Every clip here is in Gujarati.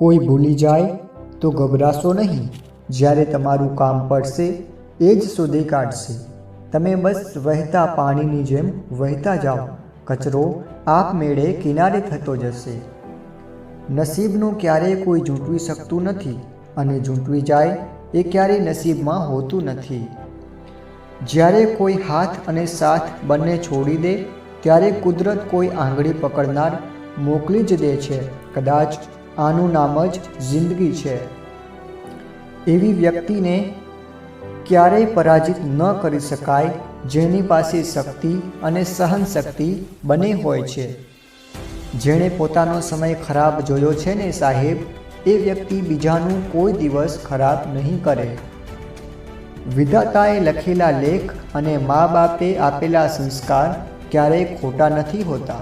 કોઈ ભૂલી જાય તો ગભરાશો નહીં. જ્યારે તમારું કામ પડશે, એ જ શોધી કાઢશે. તમે બસ વહેતા પાણીની જેમ વહેતા જાઓ. કચરો આપમેળે કિનારે થતો જશે. નસીબનું ક્યારેય કોઈ ઝૂંટવી શકતું નથી અને ઝૂંટવી જાય એ ક્યારેય નસીબમાં હોતું નથી. જ્યારે કોઈ હાથ અને સાથ બંને છોડી દે, ત્યારે કુદરત કોઈ આંગળી પકડનાર મોકલી જ દે છે. કદાચ આનું નામ જ જિંદગી છે. એવી વ્યક્તિને ક્યારેય પરાજિત ન કરી શકાય, જેની પાસે શક્તિ અને સહન શક્તિ બંને હોય છે. જેણે પોતાનો સમય ખરાબ જોયો છે ને સાહેબ, એ વ્યક્તિ બીજાનું કોઈ દિવસ ખરાબ નહીં કરે. વિધાતાએ લખેલા લેખ અને મા બાપે આપેલા સંસ્કાર ક્યારેય ખોટા નથી હોતા.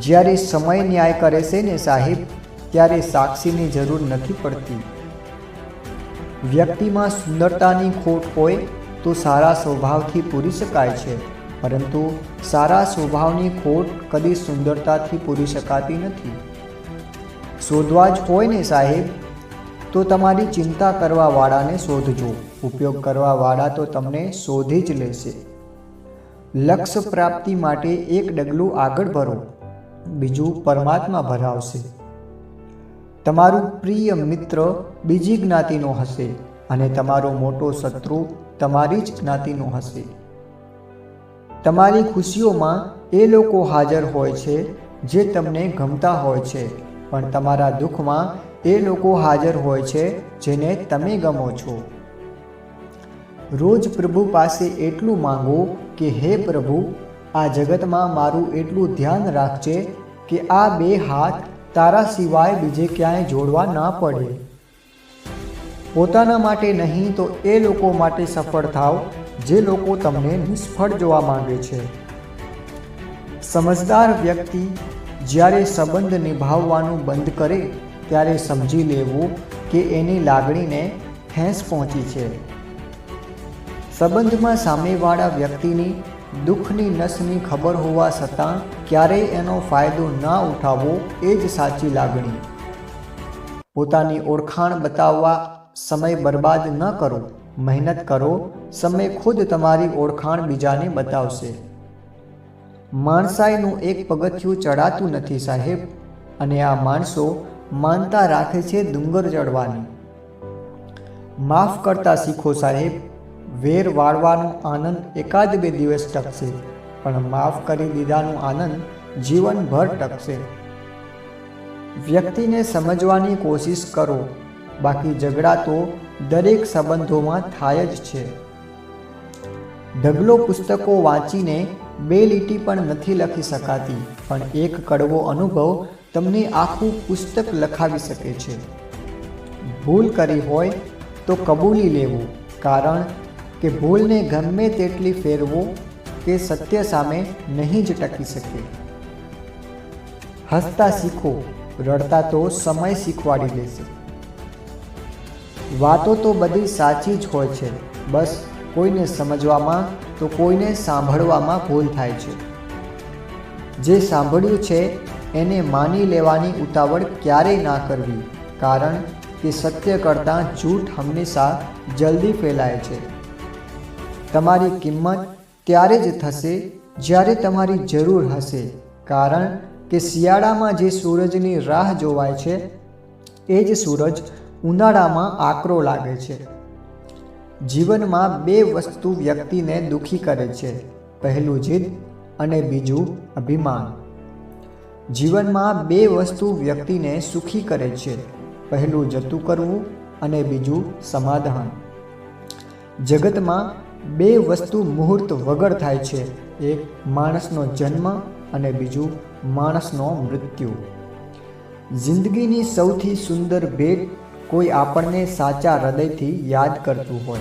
જ્યારે સમય ન્યાય કરે છે ને સાહેબ, ત્યારે સાક્ષીની જરૂર નથી પડતી. વ્યક્તિમાં સુંદરતાની ખોટ હોય તો સારા સ્વભાવથી પૂરી શકાય છે, પરંતુ સારા સ્વભાવની ખોટ કદી સુંદરતાથી પૂરી શકાતી નથી. શોધવા જ હોય ને સાહેબ, તો તમારી ચિંતા કરવાવાળાને શોધજો. ઉપયોગ કરવાવાળા તો તમને શોધી જ લેશે. લક્ષ્ય પ્રાપ્તિ માટે એક ડગલું આગળ ભરો. બીજું પરમાત્મા ભરાવશે. તમારું પ્રિય મિત્ર બીજી જ્ઞાતિનો હશે અને તમારો મોટો શત્રુ તમારી જ જ્ઞાતિનો હશે. તમારી ખુશીઓમાં એ લોકો હાજર હોય છે જે તમને ગમતા હોય છે, પણ તમારા દુઃખમાં એ લોકો હાજર હોય છે જેને તમે ગમો છો. રોજ પ્રભુ પાસે એટલું માંગો કે, હે પ્રભુ આ જગતમાં મારું એટલું ધ્યાન રાખજે કે આ બે હાથ તારા સિવાય બીજે ક્યાંય જોડવા ના પડે. પોતાના માટે નહીં તો એ લોકો માટે સફળ થાવ, જે લોકો તમને નિષ્ફળ જોવા માંગે છે. સમજદાર વ્યક્તિ જ્યારે સંબંધ નિભાવવાનું બંધ કરે, ત્યારે સમજી લેવું કે એની લાગણીને ફેંસ પહોંચી છે. સંબંધમાં સામેવાળા વ્યક્તિની દુઃખની નસની ખબર હોવા છતાં ક્યારેય એનો ફાયદો ના ઉઠાવવો એ જ સાચી લાગણી. પોતાની ઓળખાણ બતાવવા સમય બરબાદ ન કરો, મહેનત કરો, સમય ખુદ તમારી ઓળખાણ બીજાને બતાવશે. માણસાઈનું એક પગથિયું ચડાતું નથી સાહેબ, અને આ માણસો માનતા રાખે છે ડુંગર ચડવાની. માફ કરતા શીખો સાહેબ વેર વાળવાનો આનંદ એકાદ બે દિવસ ટકશે પણ માફ કરી દીધાનો આનંદ જીવનભર ટકશે વ્યક્તિને સમજવાની કોશિશ કરો, બાકી ઝઘડા તો દરેક સંબંધોમાં થાય જ છે. ઢગલો પુસ્તકો વાંચીને બે લીટી પણ નથી લખી શકાતી, પણ એક કડવો અનુભવ તમને આખું પુસ્તક લખાવી શકે છે. ભૂલ કરી હોય તો કબૂલી લેવું, કારણ કે ભૂલને ગમે તેટલી ફેરવો કે સત્ય સામે નહીં જ ટકી શકે. હસતા શીખો, રડતા તો સમય શીખવાડી દેશે વાતો તો બધી સાચી જ હોય છે, બસ કોઈને સમજવામાં તો કોઈને સાંભળવામાં ભૂલ થાય છે. જે સાંભળ્યું છે એને માની લેવાની ઉતાવળ ક્યારેય ના કરવી, કારણ કે સત્ય કરતાં જૂઠ હંમેશા જલ્દી ફેલાય છે. તમારી કિંમત ત્યારે જ થશે જ્યારે તમારી જરૂર હશે. કારણ કે શિયાળામાં જે સૂરજની રાહ જોવાય છે, એ જ સૂરજ ઉનાળામાં આકરો લાગે છે. જીવનમાં બે વસ્તુ વ્યક્તિને દુઃખી કરે છે, પહેલું જીદ અને બીજું અભિમાન. જીવનમાં બે વસ્તુ વ્યક્તિને સુખી કરે છે, પહેલું જતું કરવું અને બીજું સમાધાન. જગતમાં બે વસ્તુ મુહૂર્ત વગર થાય છે. એક, માણસનો જન્મ અને બીજું, માણસનો મૃત્યુ. જિંદગીની સૌથી સુંદર ભેટ કોઈ આપણને સાચા હૃદયથી યાદ કરતું હોય.